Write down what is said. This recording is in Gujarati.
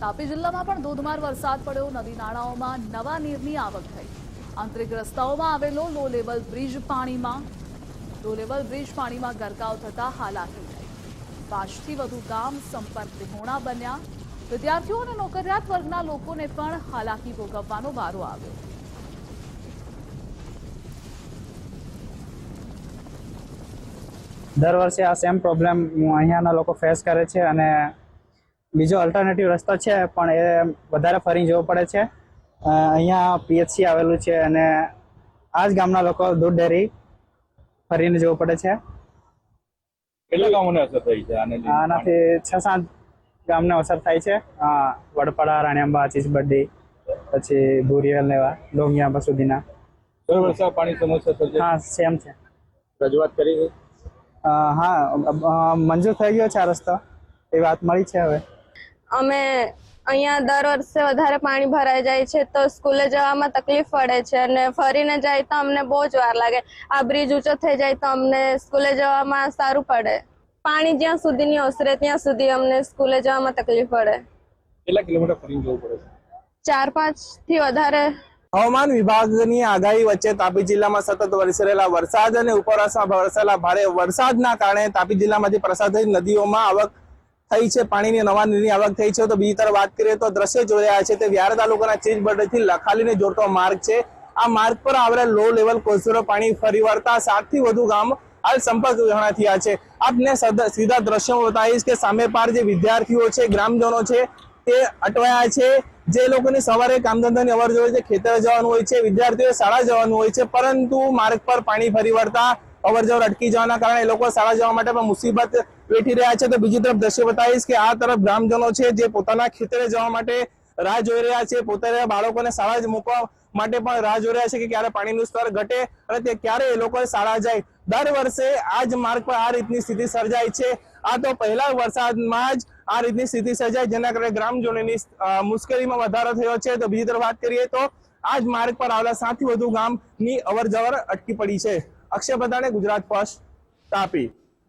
તાપી જિલ્લામાં પણ ધોધમાર વરસાદ પડ્યો. નદી નાળાઓમાં નવા નીરની આવક થઈ. આંતરિક રસ્તાઓમાં આવેલો લો લેવલ બ્રિજ પાણીમાં લો લેવલ બ્રિજ પાણીમાં ગરકાવ થતા હાલાકી થઈ. પાંચથી વધુ ગામ સંપર્ક વિહોણા બન્યા. વિદ્યાર્થીઓ અને નોકરિયાત વર્ગના લોકોને પણ હાલાકી ભોગવવાનો વારો આવ્યો. દર વર્ષે આ સેમ પ્રોબ્લેમ અહીંયાના લોકો ફેસ કરે છે અને બીજો અલ્ટરનેટિવ રસ્તો છે પણ એ વધારે ફરી જવો પડે છે. અહીંયા પીએચસી આવેલું છે અને આ જ ગામના લોકો દૂધ ડેરી ફરીને જવું પડે છે. કેટલા ગામોને અસર થઈ છે આને આનાથી છ સાત ગામને અસર થાય છે. વડપડા રાણીઆંબા ચીચબડ્ડી પછી ભુરિયલ ને એવા ડોંગિયાંબા સુધીના. દર પાણી સમસ્યા સર્જાય હા સેમ છે. રજૂઆત કરી હા મંજૂર થઈ ગયો છે આ રસ્તો. એ વાત મળી છે હવે. અમે અહીંયા દર વર્ષે વધારે પાણી ભરાઈ જાય છે તો સ્કૂલે જવામાં તકલીફ પડે છે અને ફરીને જાય તો અમને બહુ જ વાર લાગે. આ બ્રિજ ઊંચો થઈ જાય તો અમને સ્કૂલે જવામાં સારું પડે. પાણી જ્યાં સુધી નહીં ઓસરે ત્યાં સુધી અમને સ્કૂલે જવામાં તકલીફ પડે. કેટલા કિલોમીટર ફરીને જવું પડે ચાર પાંચથી વધારે. હવામાન વિભાગની આગાહી વચ્ચે તાપી જિલ્લામાં સતત વરસી રહેલા વરસાદ અને ઉપરવાસમાં વરસેલા ભારે વરસાદના કારણે તાપી જિલ્લામાંથી પ્રસાદ નદીઓમાં આવક થઈ છે, પાણીની નવા નીરની આવક થઈ છે. તો બીજી તરફ વાત કરીએ તો દ્રશ્ય જોઈ રહ્યા છે તે વ્યારા તાલુકાના બર્ડથી લખાલીને જોડતો માર્ગ છે. આ માર્ગ પર આવેલા લો લેવલ કોસરો પાણી ફરી વળતા સાતથી વધુ ગામ હાલ સંપર્ક વિહોણા થયા છે. આપને સીધા દ્રશ્યો બતાવીશ કે સામે પાર જે વિદ્યાર્થીઓ છે, ગ્રામજનો છે, તે અટવાયા છે. જે લોકોની સવારે કામ ધંધાની અવર જવર છે ખેતરે જવાનું હોય છે, વિદ્યાર્થીઓએ શાળા જવાનું હોય છે, પરંતુ માર્ગ પર પાણી ફરી વળતા અવર જવર અટકી જવાના કારણે એ લોકો શાળા જવા માટે પણ મુસીબત વેઠી રહ્યા છે. તો બીજી તરફ દ્રશ્ય બતાવીશ કે આ તરફ ગ્રામજનો છે જે પોતાના ખેતરે જવા માટે રાહ જોઈ રહ્યા છે. પોતાના બાળકોને શાળા જ મૂકવા માટે પણ રાહ જોઈ રહ્યા છે કે ક્યારે પાણીનું સ્તર ઘટે અને તે ક્યારે એ લોકો શાળા જાય. દર વર્ષે આ જ માર્ગ પર આ રીતની સ્થિતિ સર્જાય છે. આ તો પહેલા વરસાદમાં જ આ રીતની સ્થિતિ સર્જાય જેના કારણે ગ્રામજનોની મુશ્કેલીમાં વધારો થયો છે. તો બીજી તરફ વાત કરીએ તો આ જ માર્ગ પર આવેલા સાતથી વધુ ગામની અવર જવર અટકી પડી છે. અક્ષય બદાણે ગુજરાત ફર્સ્ટ તાપી.